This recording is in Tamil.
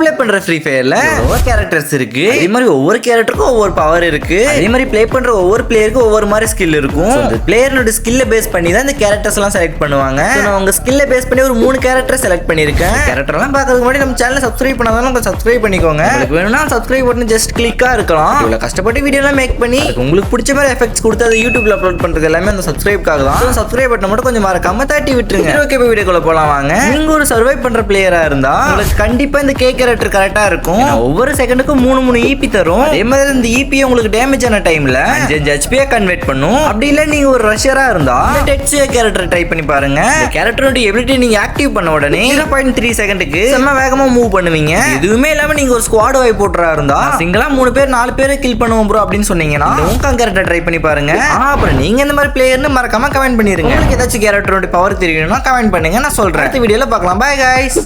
ப்ளே பண்ற ஃப்ரீ ஃபயர்ல ஒவ்வொரு கேரக்டர்ஸ் இருக்கு. அதே மாதிரி ஒவ்வொரு கேரக்டருக்கும் ஒவ்வொரு பவர் இருக்கு. அதே மாதிரி ப்ளே பண்ற ஒவ்வொரு பிளேயருக்கும் ஒவ்வொரு மாதிரி ஸ்கில் இருக்கும். அந்த பிளேயரோட ஸ்கில்ல பேஸ் பண்ணி தான் இந்த கேரக்டர்ஸ் எல்லாம் செலக்ட் பண்ணுவாங்க. நான் உங்க ஸ்கில்ல பேஸ் பண்ணி ஒரு மூணு கேரக்டர் செலக்ட் பண்ணிருக்கேன் கேரக்டர் எல்லாம் பார்க்கறதுக்கு முன்னாடி நம்ம சேனலை சப்ஸ்கிரைப் பண்ணாதான் உங்களுக்கு சப்ஸ்கிரைப் பண்ணிக்கோங்க. உங்களுக்கு வேணும்னா சப்ஸ்கிரைப் பண்ணி ஜஸ்ட் கிளிக்கா இருக்கலாம். இவ்வளவு கஷ்டப்பட்டு வீடியோ எல்லாம் மேக் பண்ணி உங்களுக்கு பிடிச்ச மாதிரி எஃபெக்ட்ஸ் கொடுத்து அதை யூடியூப்ல அப்லோட் பண்றது எல்லாமே அந்த சப்ஸ்கிரைப்காக தான். சப்ஸ்கிரைப் பட்டனை மட்டும் கொஞ்சம் மறக்காம தட்டி விட்டுருங்க. ஓகே வீடியோக்குள்ள போலாம் வாங்க. நீங்க ஒரு சர்வை பண்ற பிளேயரா இருந்தா உங்களுக்கு கண்டிப்பா இந்த கே கேரக்டர் கரெக்டா இருக்கும். ஒவ்வொரு செகண்டுக்கும் மூணு மூணு ஈபி தரும். அதே மாதிரி இந்த ஈபி உங்களுக்கு டேமேஜ் ஆன டைம்ல அஞ்சு அஞ்சு ஹெச்பியா கன்வெர்ட் பண்ணும். அப்படி இல்ல நீங்க ஒரு ரஷ்யரா இருந்தா இந்த டெட்ஸியா கேரக்டர் ட்ரை பண்ணி பாருங்க. கேரக்டரோட எபிலிட்டி நீங்க ஆக்டிவ் பண்ண உடனே ஜீரோ பாயிண்ட் த்ரீ செகண்டுக்கு செம்ம வேகமா மூவ் பண்ணுவீங்க. எதுவுமே இல்லாம நீங்க ஒரு ஸ்குவாட் வாய் போட்டுறா இருந்தா சிங்கிளா மூணு பேர் நாலு பேரை கில் பண்ணுவோம் ப்ரோ அப்படின்னு சொன்னீங்கன்னா உங்க கேரக்டர் ட்ரை பண்ணி பாருங்க. அப்புறம் நீங்க இந்த மாதிரி பிளேயர்னு மறக்காம கமெண்ட் பண்ணிருங்க. உங்களுக்கு ஏதாச்சும் கேரக்டரோட பவர் தெரியணும்னா கமெண்ட் பண்ணுங்க நான் சொல்றேன். அடுத்த வீடியோல பார்க்கலாம். Bye guys.